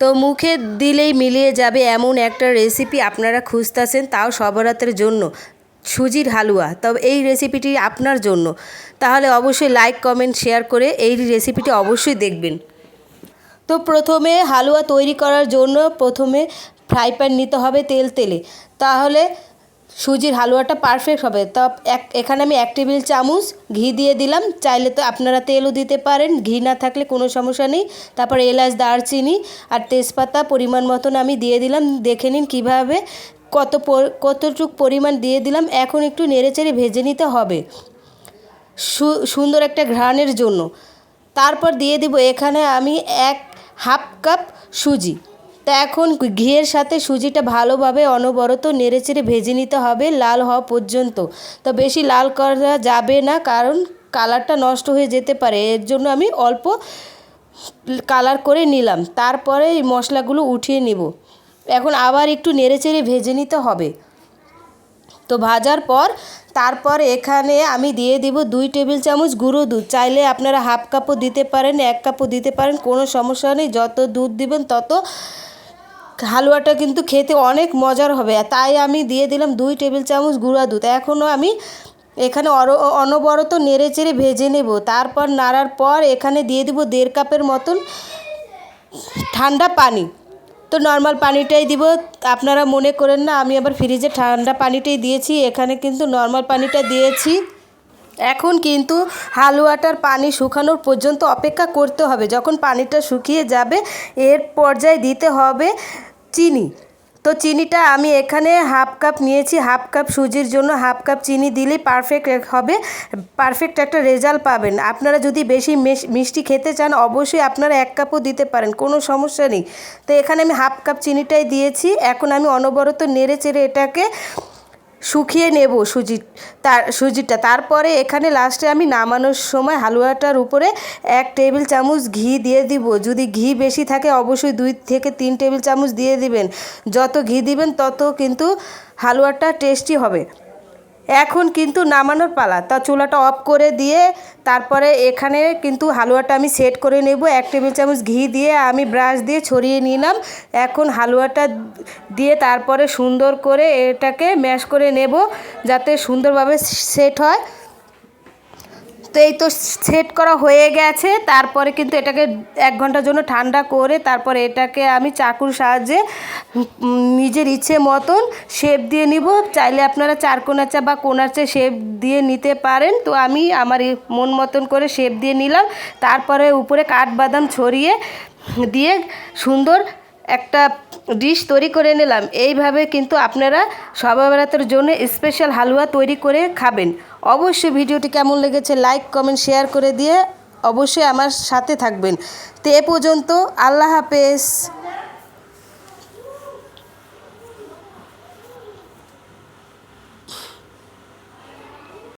তো মুখে দিলেই মিলিয়ে যাবে এমন একটা রেসিপি আপনারা খুঁজতেছেন তাও সবরাতের জন্য। সুজির হালুয়া, তবে এই রেসিপিটি আপনার জন্য। তাহলে অবশ্যই লাইক কমেন্ট শেয়ার করে এই রেসিপিটি অবশ্যই দেখবেন। তো প্রথমে হালুয়া তৈরি করার জন্য প্রথমে ফ্রাই প্যান নিতে হবে তেল তেলে। তাহলে সুজির হালুয়াটা পারফেক্ট হবে। তো এক, এখানে আমি এক টেবিল চামচ ঘি দিয়ে দিলাম। চাইলে তো আপনারা তেলও দিতে পারেন। ঘি না থাকলে কোনো সমস্যা নেই। তারপর এলাচ, দারচিনি আর তেজপাতা পরিমাণ মতন আমি দিয়ে দিলাম। দেখে নিন কীভাবে কত কতটুক পরিমাণ দিয়ে দিলাম। এখন একটু নেড়েচেড়ে ভেজে নিতে হবে। সুন্দর একটা ঘ্রাণের জন্য। তারপর দিয়ে দিব এখানে আমি এক, হাফ কাপ সুজি। তা এখন ঘিয়ের সাথে সুজিটা ভালোভাবে অনবরত নেড়েচেড়ে ভেজে নিতে হবে লাল হওয়া পর্যন্ত। তো বেশি লাল করা যাবে না, কারণ কালারটা নষ্ট হয়ে যেতে পারে। এর জন্য আমি অল্প কালার করে নিলাম। তারপরে এই মশলাগুলো উঠিয়ে নিব। এখন আবার একটু নেড়েচেড়ে ভেজে নিতে হবে। তো ভাজার পর, তারপর এখানে আমি দিয়ে দিব দুই টেবিল চামচ গুঁড়ো দুধ। চাইলে আপনারা হাফ কাপও দিতে পারেন, এক কাপও দিতে পারেন, কোনো সমস্যা নেই। যত দুধ দিবেন, তত হালুয়াটা কিন্তু খেতে অনেক মজার হবে। তাই আমি দিয়ে দিলাম দুই টেবিল চামচ গুঁড়া দুধ। এখনও আমি এখানে অনবরত নেড়ে চেড়ে ভেজে নেব। তারপর নাড়ার পর এখানে দিয়ে দিব দেড় কাপের মতন ঠান্ডা পানি। তো নর্মাল পানিটাই দিব। আপনারা মনে করেন না, আমি আবার ফ্রিজে ঠান্ডা পানিটাই দিয়েছি। এখানে কিন্তু নর্মাল পানিটা দিয়েছি। এখন কিন্তু হালুয়াটার পানি শুকানোর পর্যন্ত অপেক্ষা করতে হবে। যখন পানিটা শুকিয়ে যাবে, এর পর্যায়ে দিতে হবে। চিনি। তো চিনিটা আমি এখানে হাফ কাপ নিয়েছি, হাফ কাপ সুজির জন্য হাফ কাপ চিনি দিলেই পারফেক্ট হবে পারফেক্ট একটা রেজাল্ট পাবেন। আপনারা যদি বেশি মিষ্টি খেতে চান, অবশ্যই আপনারা এক কাপও দিতে পারেন, কোনো সমস্যা নেই। তো এখানে আমি হাফ কাপ চিনিটাই দিয়েছি, এখন আমি অনবরত নেড়ে চেড়ে এটাকে শুকিয়ে নেব সুজি তার সুজিটা তারপরে এখানে লাস্টে আমি নামানোর সময় হালুয়াটার উপরে এক টেবিল চামচ ঘি দিয়ে দিব। যদি ঘি বেশি থাকে অবশ্যই দুই থেকে তিন টেবিল চামচ দিয়ে দিবেন। যত ঘি দিবেন তত কিন্তু হালুয়াটা টেস্টি হবে। এখন কিন্তু নামানোর পালা। তা চুলাটা অফ করে দিয়ে তারপরে এখানে কিন্তু হালুয়াটা আমি সেট করে নেব। এক টেবিল চামচ ঘি দিয়ে আমি ব্রাশ দিয়ে ছড়িয়ে নিলাম। এখন হালুয়াটা দিয়ে তারপরে সুন্দর করে এটাকে ম্যাশ করে নেব যাতে সুন্দরভাবে সেট হয়। তো এই তো সেট করা হয়ে গেছে। তারপরে কিন্তু এটাকে এক ঘণ্টার জন্য ঠান্ডা করে তারপরে এটাকে আমি চাকুর সাহায্যে নিজের ইচ্ছে মতন শেপ দিয়ে নিব। চাইলে আপনারা চার কোনার চা বা কোনার চা শেপ দিয়ে নিতে পারেন। তো আমি আমার মন মতন করে শেপ দিয়ে নিলাম। তারপরে উপরে কাঠবাদাম ছড়িয়ে দিয়ে সুন্দর একটা ডিশ তৈরি করে নিলাম। এইভাবে কিন্তু আপনারা সবাই বেড়াতের জন্য স্পেশাল হালুয়া তৈরি করে খাবেন। অবশ্যই ভিডিওটি কেমন লেগেছে লাইক কমেন্ট শেয়ার করে দিয়ে অবশ্যই আমার সাথে থাকবেন। তো এ পর্যন্ত আল্লাহ হাফেজ।